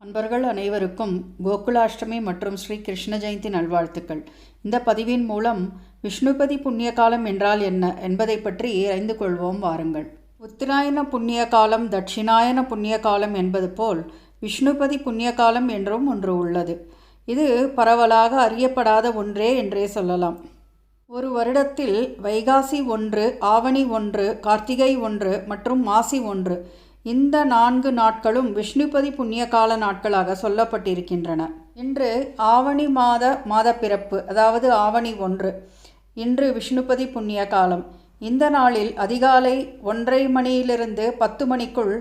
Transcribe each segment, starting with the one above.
அன்பர்கள் அனைவருக்கும் கோகுலாஷ்டமி மற்றும் ஸ்ரீ கிருஷ்ண ஜெயந்தி நல்வாழ்த்துக்கள். இந்த பதிவின் மூலம் விஷ்ணுபதி புண்ணிய காலம் என்றால் என்ன என்பதை பற்றி அறிந்து கொள்வோம் வாருங்கள். உத்தராயண புண்ணிய காலம் தட்சிணாயன புண்ணிய காலம் என்பது போல் விஷ்ணுபதி புண்ணிய காலம் என்றும் ஒன்று உள்ளது. இது பரவலாக அறியப்படாத ஒன்றே என்றே சொல்லலாம். ஒரு வருடத்தில் வைகாசி ஒன்று ஆவணி ஒன்று கார்த்திகை ஒன்று மற்றும் மாசி ஒன்று இந்த நான்கு நாட்களும் விஷ்ணுபதி புண்ணிய கால நாட்களாக சொல்லப்பட்டிருக்கின்றன. இன்று ஆவணி மாத மாதப்பிறப்பு அதாவது ஆவணி ஒன்று இன்று விஷ்ணுபதி புண்ணிய காலம் இந்த நாளில் அதிகாலை ஒன்றரை மணியிலிருந்து பத்து மணிக்குள்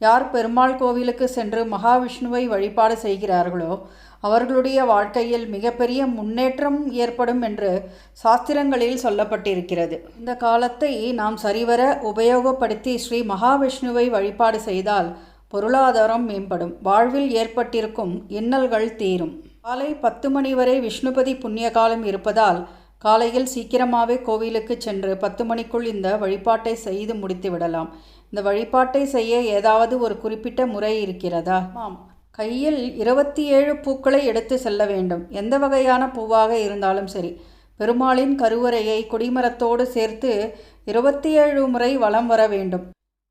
யார் பெருமாள் கோவிலுக்கு சென்று மகாவிஷ்ணுவை வழிபாடு செய்கிறார்களோ அவர்களுடைய வாழ்க்கையில் மிகப்பெரிய முன்னேற்றம் ஏற்படும் என்று சாஸ்திரங்களில் சொல்லப்பட்டிருக்கிறது. இந்த காலத்தை நாம் சரிவர உபயோகப்படுத்தி ஸ்ரீ மகாவிஷ்ணுவை வழிபாடு செய்தால் பொருளாதாரம் மேம்படும். வாழ்வில் ஏற்பட்டிருக்கும் இன்னல்கள் தீரும். காலை பத்து மணி வரை விஷ்ணுபதி புண்ணிய காலம் இருப்பதால் காலையில் சீக்கிரமாகவே கோவிலுக்கு சென்று பத்து மணிக்குள் இந்த வழிபாட்டை செய்து முடித்து விடலாம் இந்த வழிபாட்டை செய்ய ஏதாவது ஒரு குறிப்பிட்ட முறை இருக்கிறதா? ஆம். கையில் இருபத்தி ஏழு பூக்களை எடுத்து செல்ல வேண்டும். எந்த வகையான பூவாக இருந்தாலும் சரி. பெருமாளின் கருவறையை கொடிமரத்தோடு சேர்த்து இருபத்தி ஏழு முறை வலம் வர வேண்டும்.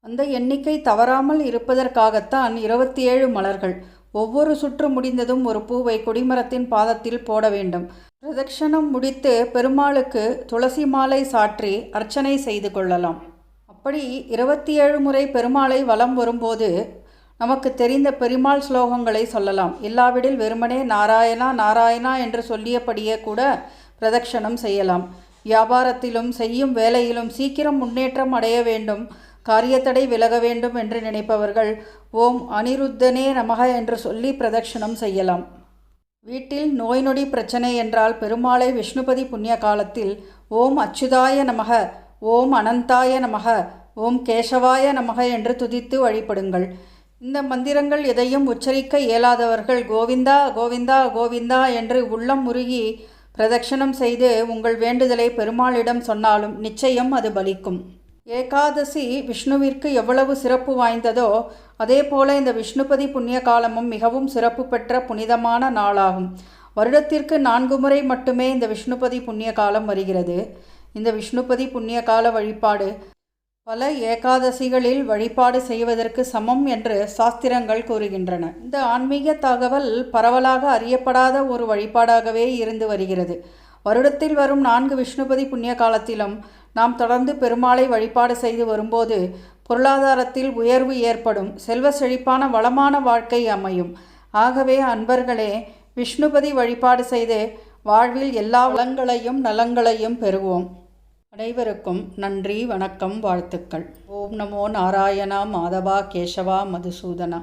அந்த எண்ணிக்கை தவறாமல் இருப்பதற்காகத்தான் இருபத்தி ஏழு மலர்கள். ஒவ்வொரு சுற்று முடிந்ததும் ஒரு பூவை கொடிமரத்தின் பாதத்தில் போட வேண்டும். பிரதட்சணம் முடித்து பெருமாளுக்கு துளசி மாலை சாற்றி அர்ச்சனை செய்து கொள்ளலாம். அப்படி இருபத்தி ஏழு முறை பெருமாளை வலம் வரும்போது நமக்கு தெரிந்த பெருமாள் ஸ்லோகங்களை சொல்லலாம். இல்லாவிடில் வெறுமனே நாராயணா நாராயணா என்று சொல்லியபடியே கூட பிரதட்சணம் செய்யலாம். வியாபாரத்திலும் செய்யும் வேலையிலும் சீக்கிரம் முன்னேற்றம் அடைய வேண்டும். காரியத்தடை விலக வேண்டும் என்று நினைப்பவர்கள் ஓம் அனிருத்தனே நமக என்று சொல்லி பிரதட்சணம் செய்யலாம். வீட்டில் நோய் நொடி பிரச்சனை என்றால் பெருமாளை விஷ்ணுபதி புண்ணிய காலத்தில் ஓம் அச்சுதாய நமக ஓம் அனந்தாய நமக ஓம் கேசவாய நமக என்று துதித்து வழிபடுங்கள். இந்த மந்திரங்கள் எதையும் உச்சரிக்க இயலாதவர்கள் கோவிந்தா கோவிந்தா கோவிந்தா என்று உள்ளம் முருகி பிரதட்சணம் செய்து உங்கள் வேண்டுதலை பெருமாளிடம் சொன்னாலும் நிச்சயம் அது பலிக்கும். ஏகாதசி விஷ்ணுவிற்கு எவ்வளவு சிறப்பு வாய்ந்ததோ அதே போல இந்த விஷ்ணுபதி புண்ணிய காலமும் மிகவும் சிறப்பு பெற்ற புனிதமான நாளாகும். வருடத்திற்கு நான்கு முறை மட்டுமே இந்த விஷ்ணுபதி புண்ணிய காலம் வருகிறது. இந்த விஷ்ணுபதி புண்ணிய கால வழிபாடு பல ஏகாதசிகளில் வழிபாடு செய்வதற்கு சமம் என்று சாஸ்திரங்கள் கூறுகின்றன. இந்த ஆன்மீக தகவல் பரவலாக அறியப்படாத ஒரு வழிபாடாகவே இருந்து வருகிறது. வருடத்தில் வரும் நான்கு விஷ்ணுபதி புண்ணிய காலத்திலும் நாம் தொடர்ந்து பெருமாளை வழிபாடு செய்து வரும்போது பொருளாதாரத்தில் உயர்வு ஏற்படும் செல்வ செழிப்பான வளமான வாழ்க்கை அமையும். ஆகவே அன்பர்களே விஷ்ணுபதி வழிபாடு செய்து வாழ்வில் எல்லா வளங்களையும் நலங்களையும் பெறுவோம். அனைவருக்கும் நன்றி வணக்கம் வாழ்த்துக்கள். ஓம் நமோ நாராயணா மாதவா கேசவா மதுசூதனா.